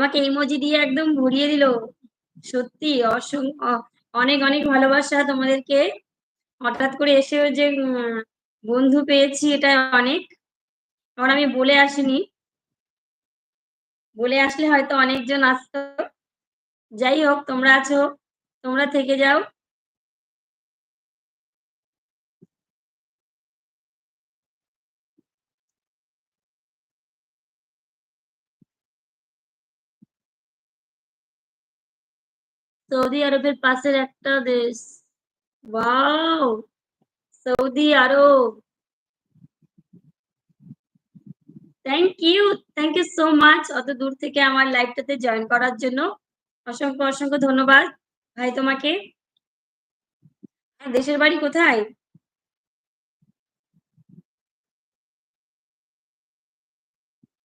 আমাকে ইমোজি দিয়ে একদম ভরিয়ে দিল। সত্যি অনেক অনেক ভালোবাসা তোমাদেরকে। হঠাৎ করে এসেও যে বন্ধু পেয়েছি এটা অনেক। কারণ আমি বলে আসিনি। বলে আসলে হয়তো অনেকজন আসতো। যাই হোক, তোমরা আছো, তোমরা থেকে যাও। সৌদি আরবের পাশের একটা দেশ। Wow, Saudi Arab. Thank you thank you so much অত দূর থেকে আমার লাইভটাতে জয়েন করার জন্য। অসংখ্য অসংখ্য ধন্যবাদ ভাই তোমাকে। দেশের বাড়ি কোথায়?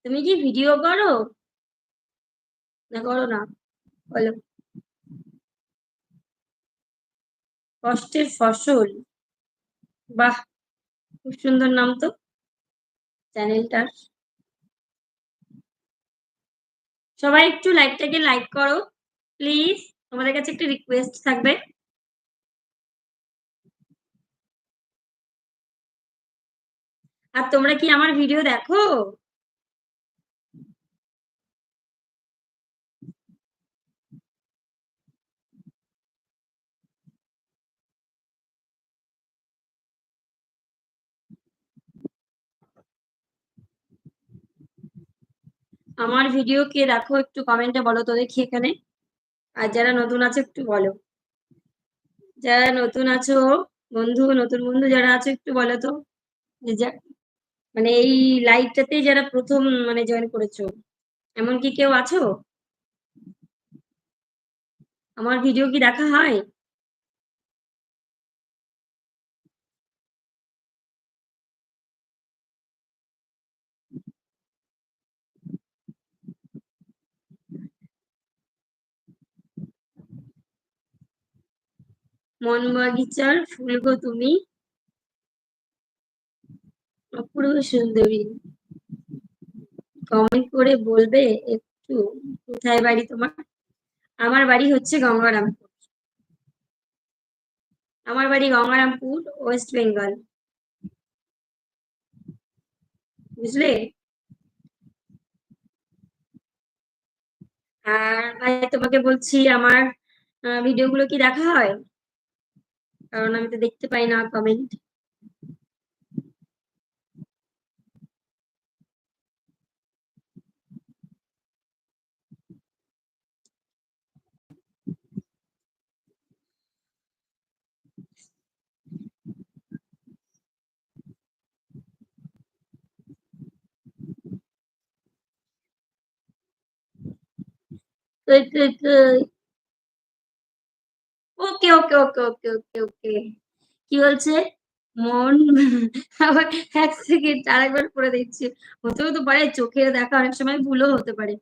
তুমি কি ভিডিও করো? না করো না, বলো। কষ্টের ফসল। বাহ, খুব সুন্দর নাম তো চ্যানেলটার সবাই একটু লাইকটাকে লাইক করো, প্লিজ। তোমাদের কাছে একটু রিকোয়েস্ট থাকবে। আর তোমরা কি আমার ভিডিও দেখো? আমার ভিডিও কে দেখো একটু কমেন্টে বলো তো দেখি এখানে? আর যারা নতুন আছে একটু বলো। যারা নতুন আছো, বন্ধু, নতুন বন্ধু যারা আছো একটু বলো তো। মানে এই লাইভটাতে যারা প্রথম মানে জয়েন করেছ, এমন কি কেউ আছো? আমার ভিডিও কি দেখা হয়? মন বাগিচার ফুল গো তুমি। অপূর্ব সুন্দরী। কমেন্ট করে বলবে একটু, কোথায় বাড়ি তোমার? আমার বাড়ি হচ্ছে গঙ্গারামপুর। আমার বাড়ি গঙ্গারামপুর, ওয়েস্ট বেঙ্গল। বুঝলে? আর তোমাকে বলছি, আমার ভিডিওগুলো কি দেখা হয়? কারণ আমি তো দেখতে পাই না কমেন্ট ওকে okay okay okay okay okay কি বলছে? মন। আবার এক সেকেন্ড আরেকবার পড়ে দিচ্ছি হতেও তো পারে চোখের দেখা অনেক সময় ভুলও হতে পারে।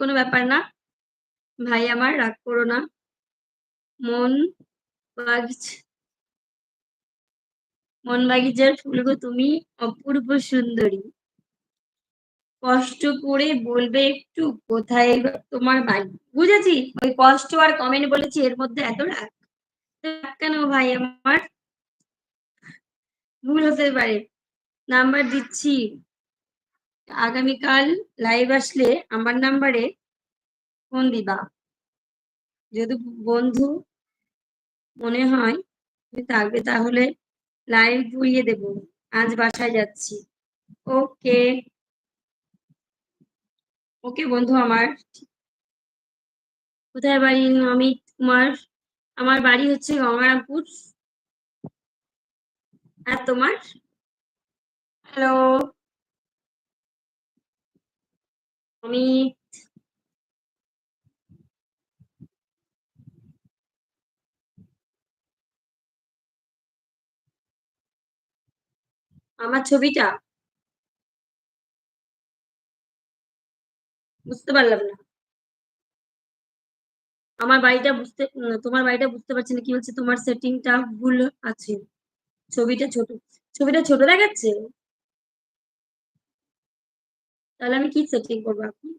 কোনো ব্যাপার না। ভাই আমার, রাগ করো না। মন বাগিচা মন বাগিচার ফুলগো তুমি অপূর্ব সুন্দরী। কষ্ট করে বলবে একটু, কোথায় তোমার বাড়ি? বুঝেছি? ওই কষ্ট আর কমেন্ট বলেছি, এর মধ্যে এত রাগ। কেন ভাই আমার? ভুল হতে পারে। নাম্বার দিচ্ছি। আগামীকাল লাইভ আসলে আমার নাম্বারে ফোন দিবা। যদি বন্ধু মনে হয় থাকবে তাহলে লাইভ ঘুরিয়ে দেব। আজ বাসায় যাচ্ছি। ওকে ওকে, বন্ধু আমার। কোথায় বাড়ি অমিত কুমার আমার বাড়ি হচ্ছে গঙ্গারামপুর। আর তোমার? হ্যালো অমিত আমার ছবিটা বুঝতে পারলাম না। আমার বাড়িটা বুঝতে, তোমার বাড়িটা বুঝতে পারছি না, কি বলছে? তোমার সেটিংটা ভুল আছে। ছবিটা ছোট ছবিটা ছোট দেখাচ্ছে? তাহলে আমি কি সেটিং করব এখন